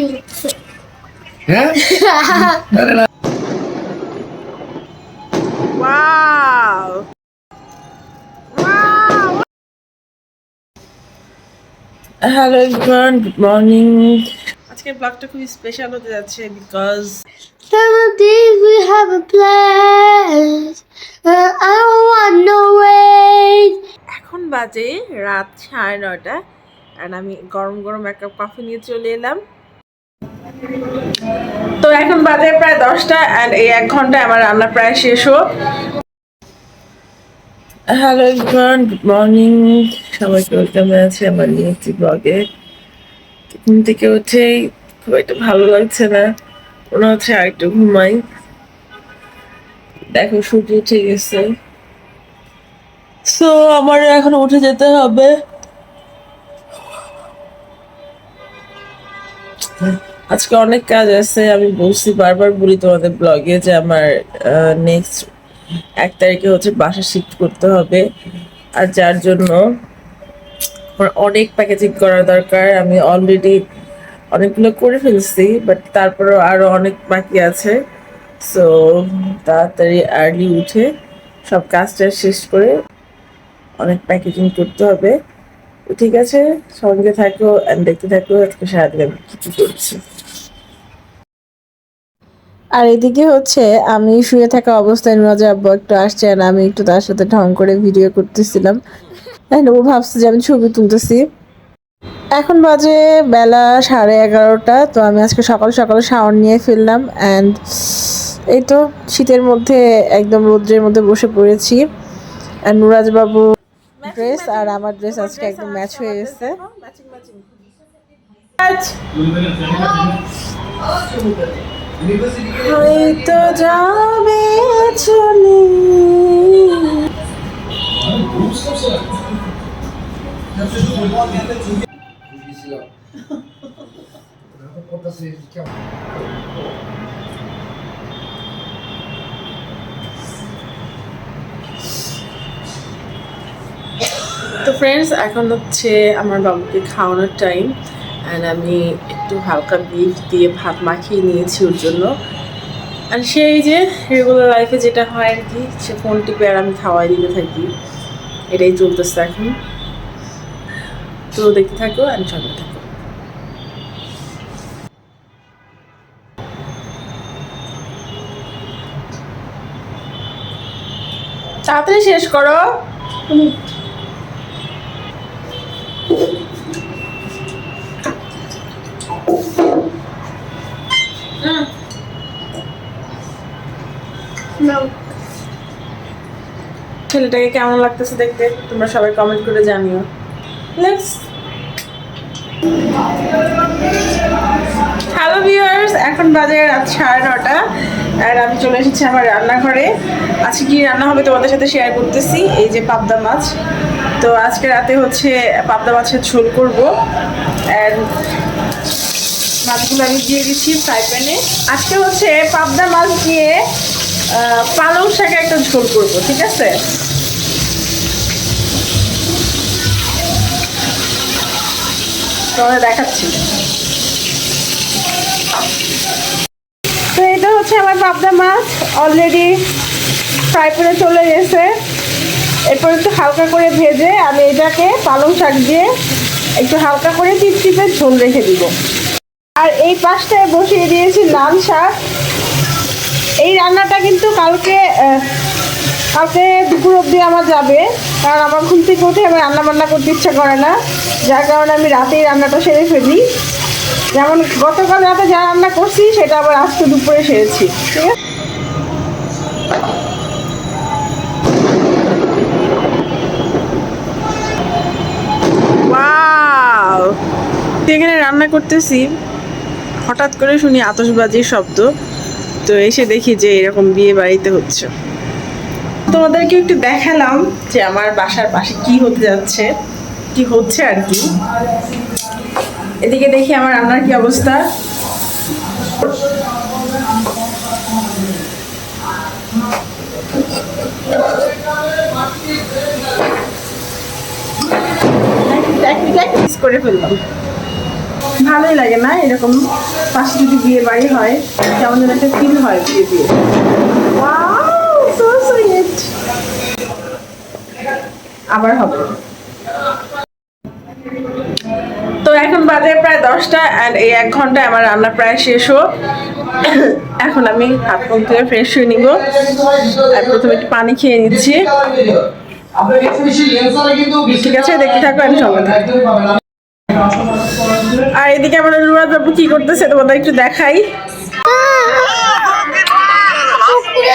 Video হ্যাঁ আরে না! হ্যালো এভরিওয়ান গুড মর্নিং আজকে ব্লগটা খুবই স্পেশাল হতে যাচ্ছে because Some days we have a plan. Uh, I don't want no wait. এখন বাজে রাত সাড়ে নটা আর আমি গরম গরম এক কাপ কফি নিয়ে চলে এলাম তো এখন বাজে প্রায় দশটা অ্যান্ড এই এক ঘন্টায় আমার রান্না প্রায় শেষ হোক। হ্যালো এভরিওয়ান গুড মর্নিং সবাইকে ওয়েলকাম আছে? আমার একটি ব্লগে ঘুম থেকে উঠেই খুব একটা ভালো লাগছে না। মনে হচ্ছে আর একটু ঘুমাই। দেখো, সূর্য উঠে গেছে। সো আমার এখন উঠে যেতে হবে। আজকে অনেক কাজ আছে, আমি বলছি বারবার বলি তোমাদের ব্লগে যে আমার নেক্সট এক তারিখে হচ্ছে বাসা শিফট করতে হবে। আর যার জন্য আমার অনেক প্যাকেজিং করা দরকার, আমি অলরেডি অনেকগুলো করে ফেলছি বাট তারপরেও আরও অনেক বাকি আছে। সো তাড়াতাড়ি আর্লি উঠে সব কাজটা শেষ করে অনেক প্যাকেজিং করতে হবে। ঠিক আছে, সঙ্গে থাকো দেখতে থাকো, আজকে সারাদিন আমি কিছু করছি। আর এদিকে হচ্ছে আমি শুয়ে থাকা অবস্থায় নজা আব্বু একটু আসছে আর আমি একটু তার সাথে ঢং করে ভিডিও করতেছিলাম। ও ভাবছে যে আমি ছবি তুলতেছি। এখন বাজে বেলা সাড়ে এগারোটা তো আমি আজকে সকাল সকাল শাওয়ার নিয়ে ফেললাম অ্যান্ড এই তো শীতের মধ্যে একদম রৌদ্রের মধ্যে বসে পড়েছি। আর নুরাজ বাবু ড্রেস আর আমার ড্রেস আজকে একদম ম্যাচ হয়ে গেছে। হয়তো যাবে চলে তো ফ্রেন্ডস এখন হচ্ছে আমার বাবুকে খাওয়ানোর টাইম অ্যান্ড আমি একটু হালকা বিফ দিয়ে ভাত মাখিয়ে নিয়েছি ওর জন্য। আর সেই যে রেগুলার লাইফে যেটা হয় আর কি, সে ফোন টিপে আর আমি খাওয়াই দিতে থাকি। এটাই চলতেছে এখন। তো দেখতে থাকো অ্যান্ড সঙ্গে থাকো। তাড়াতাড়ি শেষ করো। ছেলেটাকে কেমন লাগতেছে দেখতে? তোমরা সবাই কমেন্ট করে জানিও। লেটস হ্যালো ভিউয়ার্স এখন বাজে রাত সাড়ে নটা আর আমি চলে এসেছি আমার রান্নাঘরে। আজকে কি রান্না হবে তোমাদের সাথে শেয়ার করতেছি, এই যে পাবদা মাছ। তো আজকে রাতে হচ্ছে পাবদা মাছের ঝোল করব অ্যান্ড মাছগুলো আমি দিয়ে দিচ্ছি ফ্রাই প্যানে আজকে হচ্ছে পাবদা মাছ দিয়ে পালং শাকে একটা ঝোল করব, ঠিক আছে? তোমাদের দেখাচ্ছি। তো এটা হচ্ছে আমার পাবদা মাছ অলরেডি ফ্রাই করে চলে গেছে। এরপর একটু হালকা করে ভেজে আমি এটাকে পালং শাক দিয়ে একটু হালকা করে টিপটিপে ঝোল রেখে দিব। আর এই পাশটায় বসিয়ে দিয়েছি লাল শাক। এই রান্নাটা কিন্তু কালকে কালকে দুপুর অবধি আমার যাবে। কারণ আমার ঘুম থেকে উঠে আমার রান্না বান্না করতে ইচ্ছা করে না। যার কারণে আমি রাতেই রান্নাটা সেরে ফেলি। যেমন গতকাল রাতে যা রান্না করছি, সেটা আবার আজকে দুপুরে সেরেছি। ঠিক আছে? এখানে রান্না করতেছি। হঠাৎ করে শুনি আতশবাজির শব্দ। তো এসে দেখি যে এরকম বিয়ে বাড়িতে হচ্ছে। তোমাদেরকে একটু দেখালাম যে আমার বাসার পাশে কি হতে যাচ্ছে, কি হচ্ছে আর কি। এদিকে দেখি আমার রান্নার কি অবস্থা। করে ফেললাম। ভালোই লাগে না? এরকম পাশে যদি বিয়ে বাড়ি হয় কেমন যেন একটা ফিল হয় বিয়ে বিয়ে. আবার হবে। তো এখন বাজে প্রায় দশটা অ্যান্ড এই এক ঘন্টায় আমার রান্না প্রায় শেষ হোক। এখন আমি হাত মুখ ধুয়ে ফ্রেশ হয়ে নিব। আর প্রথমে একটু পানি খেয়ে নিচ্ছি। ঠিক আছে দেখতে থাকো আমি সঙ্গে। আর এদিকে আমাদের রুরাজ বাবু কি করতেছে তোমাদের একটু দেখাই।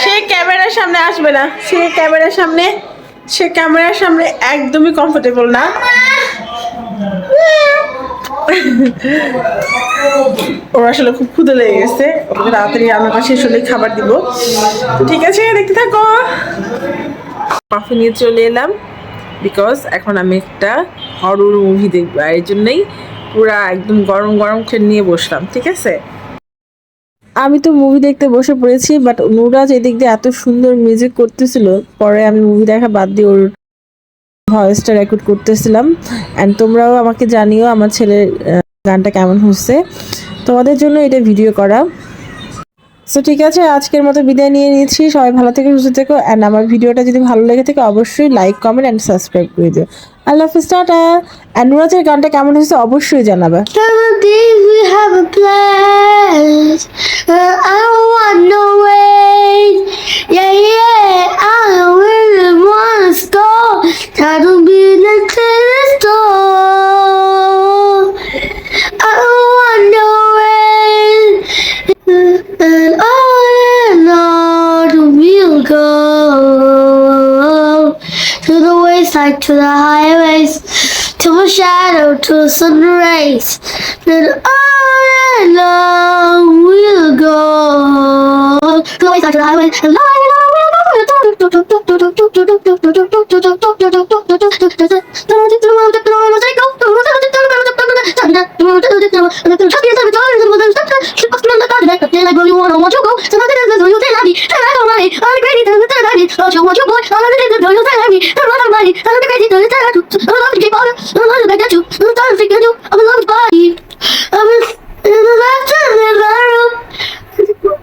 সে ক্যামেরার সামনে আসবে না। সে ক্যামেরার সামনে, সে ক্যামেরার সামনে একদমই কমফোর্টেবল না। ওর আসলে খুব ক্ষুদে লেগে গেছে। ওকে তাড়াতাড়ি রান্নাটা শেষ হলে খাবার দিব। ঠিক আছে, দেখতে থাকো। কফি নিয়ে চলে এলাম। বিকজ এখন আমি একটা হরর মুভি দেখব। আর এই জন্যই পুরা একদম গরম গরম খেয়ে নিয়ে বসলাম, ঠিক আছে? আমি তো মুভি দেখতে বসে পড়েছি বাট নুরাজ এদিক দিয়ে এত সুন্দর মিউজিক করতেছিল। পরে আমি মুভি দেখা বাদ দিয়ে ওর ভয়েসটা রেকর্ড করতেছিলাম। অ্যান্ড তোমরাও আমাকে জানিও আমার ছেলের গানটা কেমন হচ্ছে। তোমাদের জন্য এটা ভিডিও করা। সো ঠিক আছে আজকের মতো বিদায় নিয়ে নিয়েছি সবাই ভালো থেকে সুস্থ থেকো অ্যান্ড আমার ভিডিওটা যদি ভালো লেগে থাকে অবশ্যই লাইক কমেন্ট অ্যান্ড সাবস্ক্রাইব করে দিও আল্লাহ হাফিজ টাটা অ্যান্ড গানটা কেমন হয়েছে অবশ্যই জানাবে. Uh. Yeah, yeah, I really The wayside, to the highways, to the shadow, to the sun rays. Then on and on we'll go. To the wayside, to the highways, and on and on we'll I'm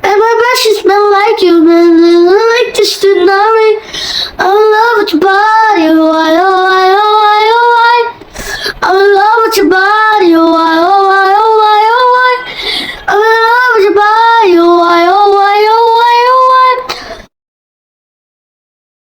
and my breath smell like you, man. I like this tsunami. I'm